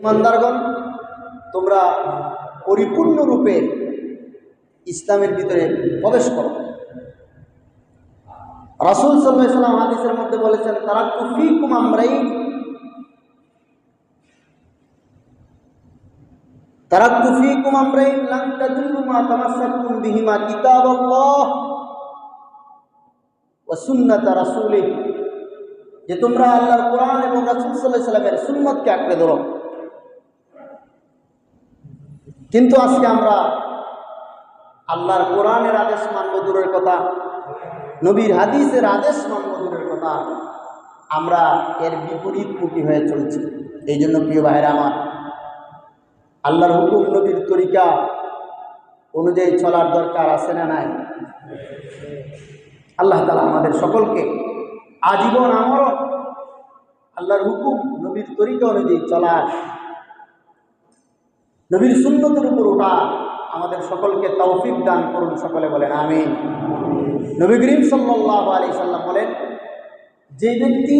ইমানদারগণ, তোমরা পরিপূর্ণরূপে ইসলামের ভিতরে প্রবেশ করো। রাসুল সাল্লাহ সাল্লাম হাদিসের মধ্যে বলেছেন তারা কুফি কুমামরাই তারা কুফি কুমামরাই লাংটা মা তামাসাকুম বিহিমা কিতাব আল্লাহ ও সুন্নাতা যে তোমরা আল্লাহর কোরআন এবং রাসূল আলাইহি সাল্লামের সুন্নতকে আঁকড়ে ধরো। কিন্তু আজকে আমরা আল্লাহর কোরআনের আদেশ মানব দূরের কথা, নবীর হাদিসের আদেশ মানব দূরের কথা, আমরা এর বিপরীত মুখী হয়ে চলছি। এই জন্য প্রিয় ভাইরা আমার, আল্লাহর হুকুম নবীর তরিকা অনুযায়ী চলার দরকার আছে না নাই? আল্লাহ তালা আমাদের সকলকে আজীবন আমরও আল্লাহর হুকুম নবীর তরিকা অনুযায়ী চলার নবীর সুন্নতের উপর ওটা আমাদের সকলকে তৌফিক দান করুন, সকলে বলেন আমি নবী করিম সাল্লাহ আলি সাল্লাম বলেন, যে ব্যক্তি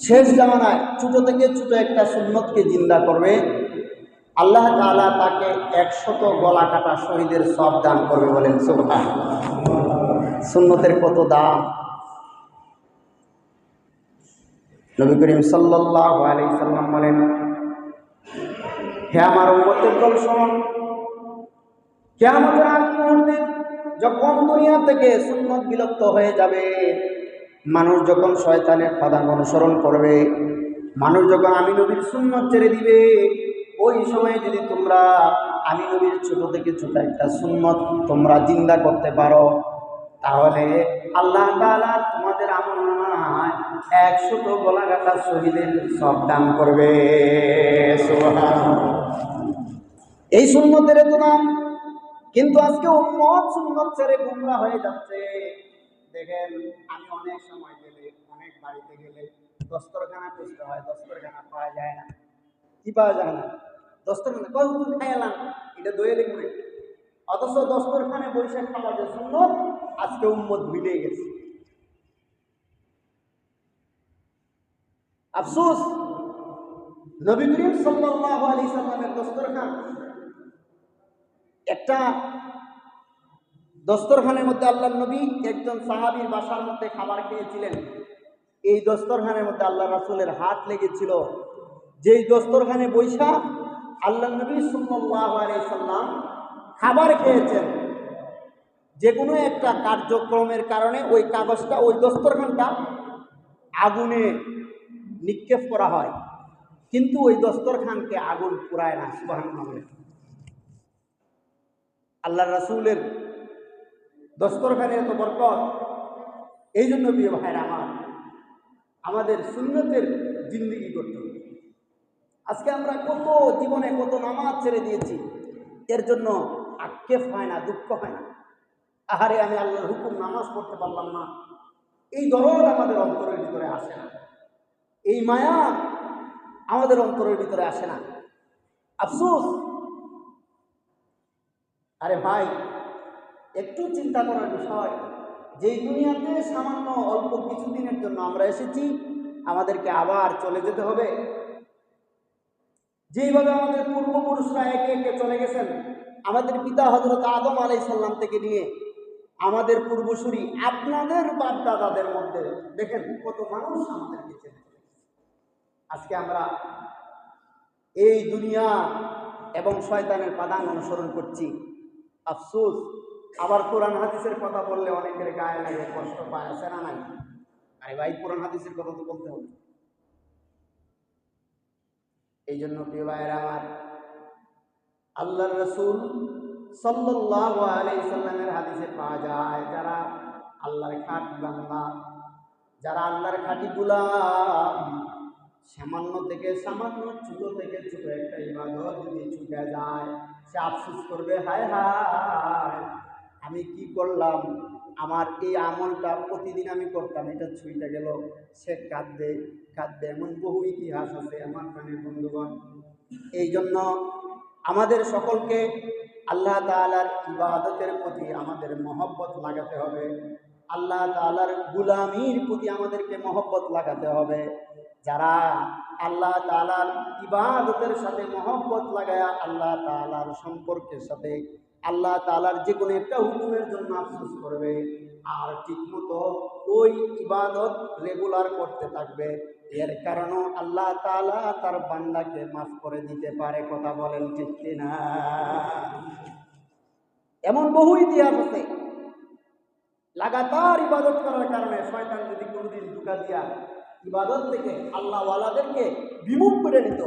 শেষ জামানায় ছোটো থেকে ছোটো একটা সুন্নতকে জিন্দা করবে, আল্লাহ তাআলা তাকে একশত গলা কাটা শহীদের সব দান করবে বলেন, সুবহান। সুন্নতের কত দাম? নবী করিম সাল্লাহ আলি সাল্লাম বলেন হে আমার উম্মতের দল শোন কেয়ামতের আগ মুহূর্তে যখন দুনিয়া থেকে সুন্নত বিলুপ্ত হয়ে যাবে, মানুষ যখন শয়তানের প্রধান অনুসরণ করবে, মানুষ যখন আমি নবীর সুন্নত ছেড়ে দিবে, ওই সময় যদি তোমরা আমি নবীর ছোট থেকে ছোট একটা সুন্নত তোমরা জিন্দা করতে পারো, তাহলে আল্লাহ তোমাদের আমল নামায় একশত গলা কাটা শহীদের সব দান করবে সুবহানাল্লাহ। এই সুন্নতের তো নাম। কিন্তু আজকে উম্মত সুন্নত ছেড়ে গুমরা হয়ে যাচ্ছে। দেখেন, আমি অনেক সময় গেলে, অনেক বাড়িতে গেলে দস্তরখানা খুঁজতে হয়, দস্তরখানা পাওয়া যায় না। কি পাওয়া যায় না? দস্তরখানা কত খাই এলাম এটা দইয়ের করে অথচ দস্তরখানে বৈশাখ খাওয়া যে সুন্নত, আজকে উম্মত ভুলে গেছে। আফসোস, নবী করিম সাল্লাল্লাহু আলাইহি সাল্লামের দস্তরখান একটা দস্তরখানের মধ্যে আল্লাহ নবী একজন সাহাবীর বাসার মধ্যে খাবার খেয়েছিলেন। এই দস্তরখানের মধ্যে আল্লাহ রাসূলের হাত লেগেছিল। যেই দস্তরখানে বৈশা আল্লাহ নবী সাল্লাম খাবার খেয়েছেন। যে কোনো একটা কার্যক্রমের কারণে ওই কাগজটা, ওই দস্তরখানটা আগুনে নিক্ষেপ করা হয়। কিন্তু ওই দস্তরখানকে আগুন পুরায় না সুবাহান আল্লাহ রাসূলের দস্তরখানে এত বরকত। এই জন্য প্রিয় ভাইরা আমার, আমাদের সুন্নতের জিন্দিগি করতে হবে। আজকে আমরা কত জীবনে কত নামাজ ছেড়ে দিয়েছি, এর জন্য আক্ষেপ হয় না, দুঃখ হয় না। আহারে, আমি আল্লাহর হুকুম নামাজ পড়তে পারলাম না। এই দরদ আমাদের অন্তরের ভিতরে আসে না। এই মায়া আমাদের অন্তরের ভিতরে আসে না। আফসোস আরে ভাই, একটু চিন্তা করার বিষয়। যেই দুনিয়াতে সামান্য অল্প কিছুদিনের জন্য আমরা এসেছি, আমাদেরকে আবার চলে যেতে হবে। যেইভাবে আমাদের পূর্বপুরুষরা একে একে চলে গেছেন, আমাদের পিতা হজরত আদম আলাই সাল্লাম থেকে নিয়ে, আমাদের পূর্বসূরি আপনাদের বাপ দাদাদের মধ্যে, দেখেন কত মানুষ আমাদেরকে চেনে আজকে আমরা এই দুনিয়া এবং শয়তানের পাদান অনুসরণ করছি। আফসোস, আবার কোরআন হাদিসের কথা বললে অনেকের গায়ে লাগে, কষ্ট পায়, আছে না নাই? আরে ভাই, কোরআন হাদিসের কথা তো বলতে হবে। এই জন্য প্রিয় ভাইয়েরা আমার আল্লাহ রসুল সাল্লাল্লাহু আলাইহি সাল্লামের হাদিসে পাওয়া যায়, যারা আল্লাহর খাঁটি বাংলা যারা আল্লাহর খাঁটি গুলাম। সামান্য থেকে, সামান্য ছোট থেকে ছোট একটা ইবাদত যদি ছুটে যায় সে আফসোস করবে, হায় হায়, আমি কি করলাম? আমার এই আমলটা প্রতিদিন আমি করতাম। এটা ছুঁইটা গেল, সে কাঁদবে কাঁদবে। এমন বহু ইতিহাস আছে আমার প্রাণের বন্ধুগণ। এই জন্য আমাদের সকলকে আল্লাহ তালার ইবাদতের প্রতি আমাদের মহব্বত লাগাতে হবে। আল্লাহ তালার গুলামির প্রতি আমাদেরকে মহব্বত লাগাতে হবে। যারা আল্লাহ তালার ইবাদতের সাথে মহব্বত লাগায়া আল্লাহ তালার সম্পর্কের সাথে আল্লাহ তালার যে কোনো একটা হুকুমের জন্য আফসোস করবে, আর ঠিকমতো ওই ইবাদত রেগুলার করতে থাকবে। এর কারণও আল্লাহ তালা তার বান্দাকে মাফ করে দিতে পারে, কথা বলেন ঠিক কিনা? এমন বহু ইতিহাস আছে। লাগাতার ইবাদত করার কারণে শয়তান যদি কোনোদিন ঢুকা দিয়া ইবাদত থেকে আল্লাহওয়ালাদেরকে বিমুখ করে নিত।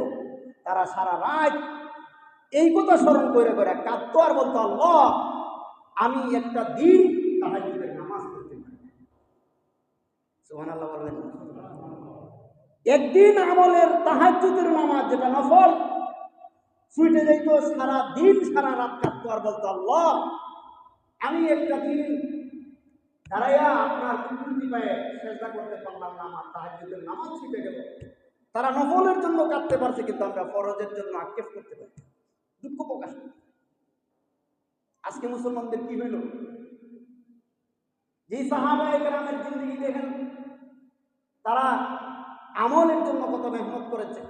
তারা সারা রাত এই কথা স্মরণ করে করে কাঁদত আর বলতো, আল্লাহ, আমি একটা দিন তাহাজুদের নামাজ পড়তে পারি আল্লাহ বললেন। একদিন আমলের তাহাজুদের নামাজ যেটা নফল ছুটে যাইতো সারা দিন, সারা রাত কাঁদতো আর বলতো, আল্লাহ, আমি একটা দিন দাঁড়াইয়া আপনার কুকুরটি পায়ে চেষ্টা করতে পারলাম না, আমার তাহাজুদের নামাজ ছুটে গেল। তারা নফলের জন্য কাঁদতে পারছে, কিন্তু আমরা ফরজের জন্য আক্ষেপ করতে পারি দুঃখ প্রকাশ আজকে মুসলমানদের কি হইল? যেই সাহাবায় গ্রামের জিন্দগি দেখেন, তারা আমলের জন্য কত মেহনত করেছে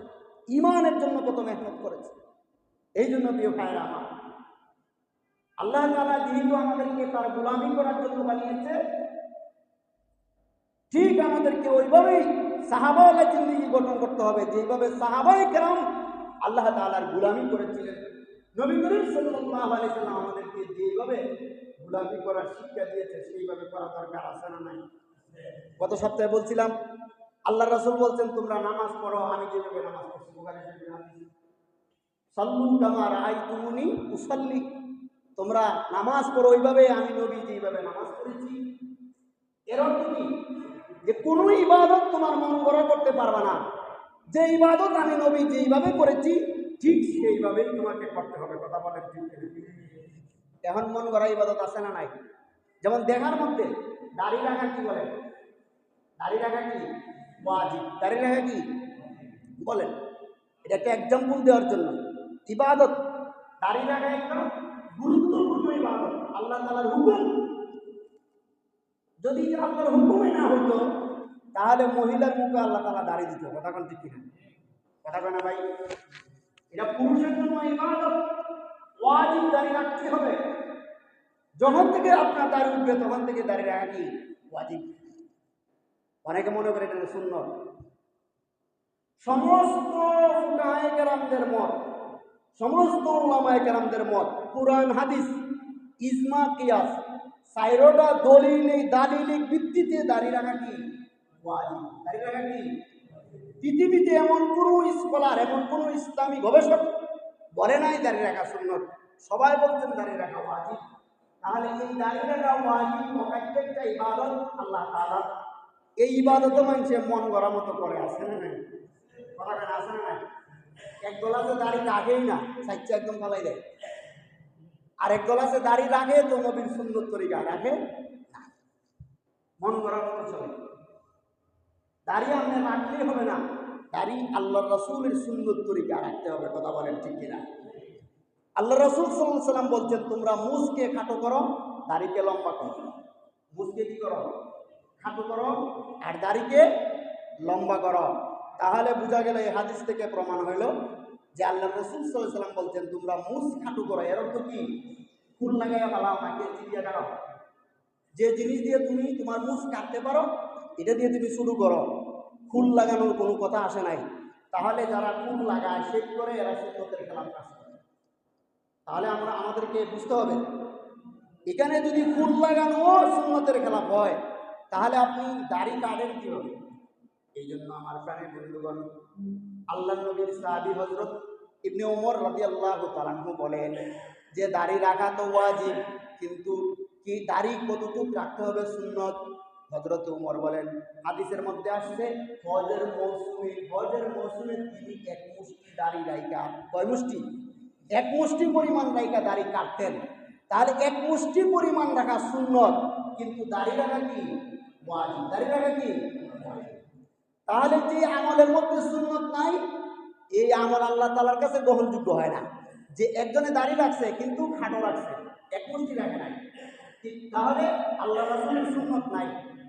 ইমানের জন্য কত মেহনত করেছে। এই জন্য প্রিয় ভাইরা আমার আল্লাহ তালা যেহেতু আমাদেরকে তার গোলামি করার জন্য বানিয়েছে, ঠিক আমাদেরকে ওইভাবেই সাহাবাওয়ালা জিন্দিগি গঠন করতে হবে যেইভাবে সাহাবাই কেরাম আল্লাহ তালার গোলামি করেছিলেন। নবী করিম সাল্লাল্লাহু আলাইহি সাল্লাম আমাদেরকে যেইভাবে গোলামি করার শিক্ষা দিয়েছে, সেইভাবে করা দরকার আছে না নাই? গত সপ্তাহে বলছিলাম আল্লাহ রাসূল বলছেন, তোমরা নামাজ পড়ো, আমি যেভাবে নামাজ পড়ছি সাল্লু কামার আই তুমুনি উসাল্লি। তোমরা নামাজ পড়ো ওইভাবে, আমি নবী যেইভাবে নামাজ পড়েছি। এর অর্থ কি? যে কোনো ইবাদত তোমার মন গড়া করতে পারবে না। যে ইবাদত আমি নবী যেইভাবে করেছি, ঠিক সেইভাবেই তোমাকে করতে হবে। কথা বলে? এখন মন গড়া ইবাদত আছে না নাই? যেমন দেখার মধ্যে, দাড়ি রাখা কি বলে? দাড়ি রাখা কি? ওয়াজিব। দাড়ি রাখা কি? বলেন। এটা একটা এক্সাম্পল দেওয়ার জন্য। ইবাদত, দাড়ি রাখা একটা গুরুত্বপূর্ণ ইবাদত, আল্লাহ তালার হুকুম। যদি আল্লাহর হুকুমে না হতো, তাহলে মহিলার মুখে আল্লাহ তালা দাঁড়িয়ে দিত। কথা কোন ঠিক কিনা? কথা কেনা ভাই? এটা পুরুষের জন্য ইবাদত। ওয়াজিব দাঁড়িয়ে রাখতে হবে। যখন থেকে আপনার দাড়ি উঠবে, তখন থেকে দাঁড়িয়ে রাখা কি? ওয়াজিব। অনেকে মনে করে এটা সুন্নত। সমস্ত ফুকাহায়ে কেরামদের মত সমস্ত ওলামায়ে কেরামদের মত কোরআন, হাদিস, ইজমা, কিয়াস সাইরোটা দলিলিক দালিলিক ভিত্তিতে দাঁড়িয়ে রাখা কি? দাঁড়িয়ে রাখা কি? পৃথিবীতে এমন কোনো স্কলার এমন কোনো ইসলামী গবেষক বলে নাই দাঁড়িয়ে রাখা সুন্নত। সবাই বলছেন দাঁড়িয়ে রাখা ওয়াজিব। তাহলে এই দাঁড়িয়ে রাখা ওয়াজিব প্রত্যেকটা ইবাদত আল্লাহ তাআলা এই ইবাদত মানুষে মন গড়া মতো করে আসে না নাই? কথা আসে না নাই? এক গলাতে দাড়ি রাখেই না সাইচ্ছে একদম ফালাই দেয়। আর এক গলাতে দাড়ি রাখে তো নবীর সুন্দর তরিকা রাখে মন গড়ার মতো চলে। দাড়ি আপনি রাখলেই হবে না। দাড়ি আল্লাহ রসুলের সুন্দর তরিকা রাখতে হবে, কথা বলেন ঠিক কিনা? আল্লাহ রসুল সাল্লাহ সাল্লাম বলছেন, তোমরা মুসকে খাটো করো, দাড়িকে লম্বা করো। মুসকে কি করো? খাটো করো, আর দাড়িকে লম্বা করো। তাহলে বোঝা গেল এই হাদিস থেকে প্রমাণ হইল যে আল্লাহ রসুল সাল্লাম বলছেন, তোমরা মুস খাটু করো। এর অর্থ কি? ফুল লাগাইয়া পালাও নাকি চিড়িয়া কাটো যে জিনিস দিয়ে তুমি তোমার মুস কাটতে পারো, এটা দিয়ে তুমি শুরু করো। ফুল লাগানোর কোনো কথা আসে নাই। তাহলে যারা ফুল লাগায় শেখ করে? এরা সুন্নতের খেলাফ কাজ তাহলে আমরা, আমাদেরকে বুঝতে হবে, এখানে যদি ফুল লাগানো সুন্নতের খেলাফ হয়, তাহলে আপনি দাড়ি কাটেন কীভাবে? এই জন্য আমার প্রাণের বন্ধুগণ, আল্লাহ নবীর সাহাবি হজরত ইবনে ওমর রবি আল্লাহ তালাহু বলেন যে, দাড়ি রাখা তো ওয়াজিব, কিন্তু কি দাড়ি কতটুক রাখতে হবে সুন্নত? হজরত উমর বলেন, হাদিসের মধ্যে আসছে, হজের মৌসুমে হজের মৌসুমে তিনি এক মুষ্টি দাড়ি রাইকা কয় মুষ্টি? এক মুষ্টি পরিমাণ রাইকা দাড়ি কাটতেন। তাহলে এক মুষ্টি পরিমাণ রাখা সুন্নত, কিন্তু দাড়ি রাখা কি? ওয়াজিব। দাড়ি রাখা কি। তাহলে যে আমলের মধ্যে সুন্নত নাই, এই আমল আল্লাহ তালার কাছে গ্রহণযোগ্য হয় না। যে একজনে দাঁড়িয়ে রাখছে, কিন্তু খাটো রাখছে, এক মুষ্টি রাখে নাই। তাহলে আল্লাহ রাসুলের সুন্নত নাই।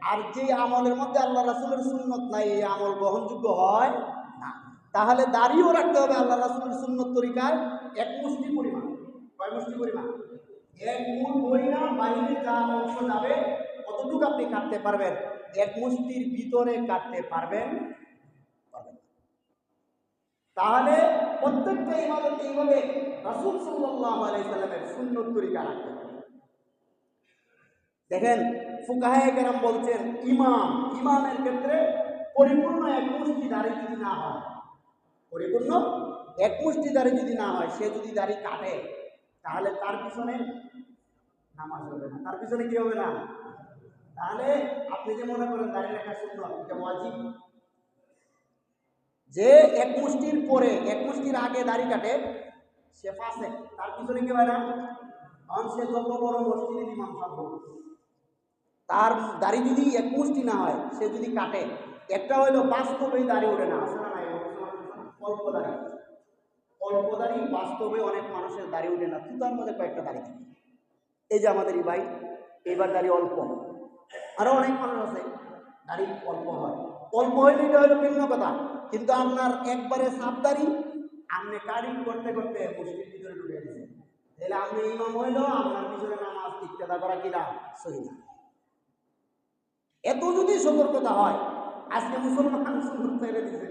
আর যে আমলের মধ্যে আল্লাহ রাসুলের সুন্নত নাই, এই আমল গ্রহণযোগ্য হয় না। তাহলে দাড়িও রাখতে হবে আল্লাহ রাসুলের সুন্নত তরিকার এক মুষ্টি পরিমাণ। কয় মুষ্টি পরিমাণ? এক মূল পরিমাণ বাইরে যা অংশ যাবে কতটুকু আপনি কাটতে পারবেন। এক মুষ্টির ভিতরে কাটতে পারবেন? তাহলে প্রত্যেকটা ইবাদতে এইভাবে রাসুল সাল্লাল্লাহু আলাইহি সাল্লামের সুন্নত তরিকা রাখতে দেখেন, ফুকাহে কেরাম বলছেন, ইমাম, ইমামের ক্ষেত্রে পরিপূর্ণ এক মুষ্টি দাড়ি যদি না হয়, পরিপূর্ণ এক মুষ্টি দাঁড়ি যদি না হয়, সে যদি দাড়ি কাটে, তাহলে তার পিছনে নামাজ হবে না। তার পিছনে কি হবে না? তাহলে আপনি যে মনে করেন দাড়ি রাখা শূন্য, এটা ওয়াজিব। যে এক মুষ্টির পরে, এক মুষ্টির আগে দাড়ি কাটে, সে ফাঁসে। তার পিছনে কি হয় না? কারণ সে যত বড় মসজিদের ইমাম থাকব তার দাড়ি যদি এক মুষ্টি না হয়, সে যদি কাটে, একটা হইল বাস্তবেই দাড়ি ওঠে না। আসে না অল্প দাড়ি। অল্প দাড়ি বাস্তবে অনেক মানুষের দাড়ি ওঠে না। তুতার মধ্যে কয়েকটা দাড়ি থাকে। এই যে আমাদের এই ভাই এইবার দাড়ি অল্প। আরও অনেক মানুষ আছে। দাড়ি অল্প হয়। অল্প হইলে এটা হলো ভিন্ন কথা। কিন্তু আপনার একবারে সাপ আপনি কারিং করতে করতে মুসলিম ভিতরে ঢুকে গেছে তাহলে আপনি ইমাম হইল আপনার পিছনে নামাজ ইত্যাদা করা কিনা সহি না। এত যদি সতর্কতা হয়, আজকে মুসলমান সুন্নত ছেড়ে দিছে।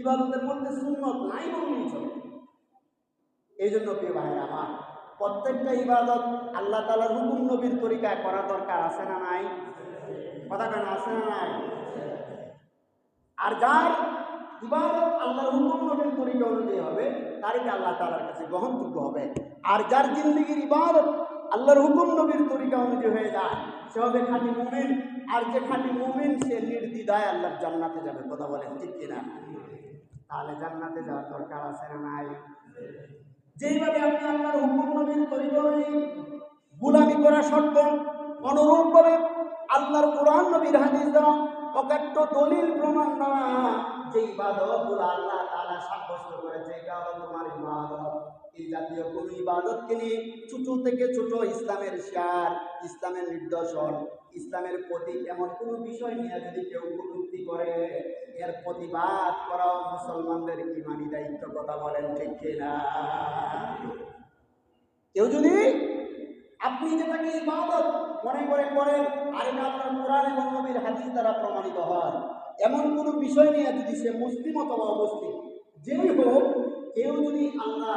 ইবাদতের মধ্যে সুন্নত নাই বললেই চলে এই জন্য প্রিয় ভাইয়ের আমার, প্রত্যেকটা ইবাদত আল্লাহ তালার হুকুম নবীর তরিকায় করা দরকার আছে না নাই? কথা কেন আছে না আর যার ইবাদত আল্লাহর হুকুম নবীর তরিকা অনুযায়ী হবে, তারই আল্লাহ তালার কাছে গ্রহণযোগ্য হবে। আর যার জিন্দগির ইবাদত আল্লাহর হুকুম নবীর তরিকা অনুযায়ী হয়ে যায়, সে হবে খাঁটি মুমিন। আর যে খাঁটি মুমিন, সে নির্দ্বিধায় আল্লাহর জান্নাতে যাবে। কথা বলেন ঠিক কিনা? তাহলে জান্নাতে যাওয়ার দরকার আছে না নাই? যেইভাবে আপনি আপনার হুকুম নবীর তরিকা অনুযায়ী গুলামি করা শর্ত অনুরূপভাবে আল্লাহর কোরআন, নবীর হাদিস দ্বারা অকাট্য দলিল প্রমাণ দ্বারা যে ইবাদতগুলো আল্লাহ তাআলা সাব্যস্ত করেছে, এটা হলো তোমার ইবাদত। এই জাতীয় কোন ইবাদতকে নিয়ে ছোট থেকে ছোট ইসলামের শিয়ার ইসলামের নির্দেশন ইসলামের প্রতি এমন কোনো বিষয় নিয়ে যদি কেউ কটূক্তি করে, এর প্রতিবাদ করাও মুসলমানদের ইমানি দায়িত্ব, কথা বলেন ঠিক কিনা? কেউ যদি আপনি যেটাকে ইবাদত মনে করে করেন আর এটা আপনার কোরআন এবং নবীর হাদিস দ্বারা প্রমাণিত হয়। এমন কোনো বিষয় নিয়ে যদি সে মুসলিম অথবা অমুসলিম, যেই হোক, কেউ যদি আল্লাহ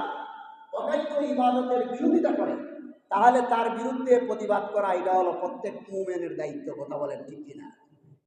অকাইত ইবাদতের বিরোধিতা করে, তাহলে তার বিরুদ্ধে প্রতিবাদ করা, এটা হলো প্রত্যেক মুমেনের দায়িত্ব, কথা বলেন ঠিক কিনা?